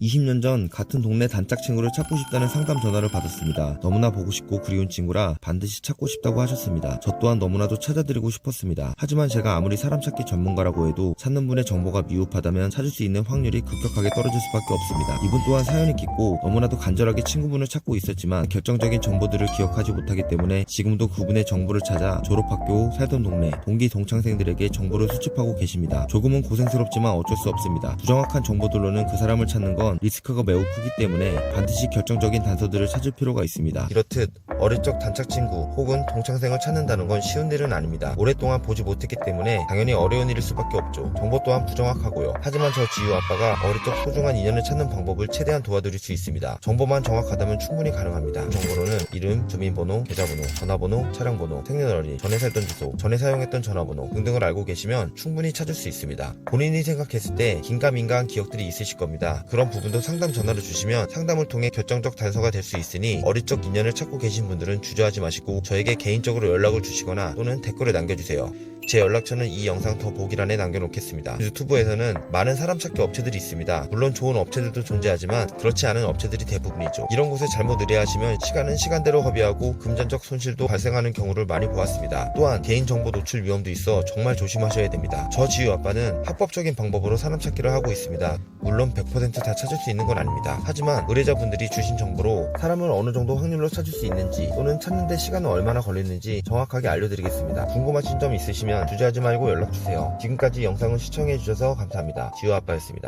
20년 전 같은 동네 단짝 친구를 찾고 싶다는 상담 전화를 받았습니다. 너무나 보고 싶고 그리운 친구라 반드시 찾고 싶다고 하셨습니다. 저 또한 너무나도 찾아드리고 싶었습니다. 하지만 제가 아무리 사람 찾기 전문가라고 해도 찾는 분의 정보가 미흡하다면 찾을 수 있는 확률이 급격하게 떨어질 수밖에 없습니다. 이분 또한 사연이 깊고 너무나도 간절하게 친구분을 찾고 있었지만 결정적인 정보들을 기억하지 못하기 때문에 지금도 그분의 정보를 찾아 졸업학교, 살던 동네, 동기 동창생들에게 정보를 수집하고 계십니다. 조금은 고생스럽지만 어쩔 수 없습니다. 부정확한 정보들로는 그 사람을 찾는 건 리스크가 매우 크기 때문에 반드시 결정적인 단서들을 찾을 필요가 있습니다. 이렇듯 어릴 적 단짝 친구 혹은 동창생을 찾는다는 건 쉬운 일은 아닙니다. 오랫동안 보지 못했기 때문에 당연히 어려운 일일 수밖에 없죠. 정보 또한 부정확하고요. 하지만 저 지유 아빠가 어릴 적 소중한 인연을 찾는 방법을 최대한 도와드릴 수 있습니다. 정보만 정확하다면 충분히 가능합니다. 그 정보로는 이름, 주민번호, 계좌번호, 전화번호, 차량번호, 생년월일, 전에 살던 주소, 전에 사용했던 전화번호 등등을 알고 계시면 충분히 찾을 수 있습니다. 본인이 생각했을 때 긴가민가한 기억들이 있으실 겁니다. 그런 부분도 상담 전화를 주시면 상담을 통해 결정적 단서가 될 수 있으니 어릴 적 인연을 찾고 계신 분들은 주저하지 마시고 저에게 개인적으로 연락을 주시거나 또는 댓글을 남겨주세요. 제 연락처는 이 영상 더 보기란에 남겨놓겠습니다. 유튜브에서는 많은 사람 찾기 업체들이 있습니다. 물론 좋은 업체들도 존재하지만 그렇지 않은 업체들이 대부분이죠. 이런 곳에 잘못 의뢰하시면 시간은 시간대로 허비하고 금전적 손실도 발생하는 경우를 많이 보았습니다. 또한 개인정보 노출 위험도 있어 정말 조심하셔야 됩니다. 저 지유 아빠는 합법적인 방법으로 사람 찾기를 하고 있습니다. 물론 100%다 찾을 수 있는 건 아닙니다. 하지만 의뢰자분들이 주신 정보로 사람을 어느 정도 확률로 찾을 수 있는지 또는 찾는데 시간은 얼마나 걸리는지 정확하게 알려드리겠습니다. 궁금하신 점 있으시 면 주저하지 말고 연락주세요. 지금까지 영상을 시청해주셔서 감사합니다. 지우 아빠였습니다.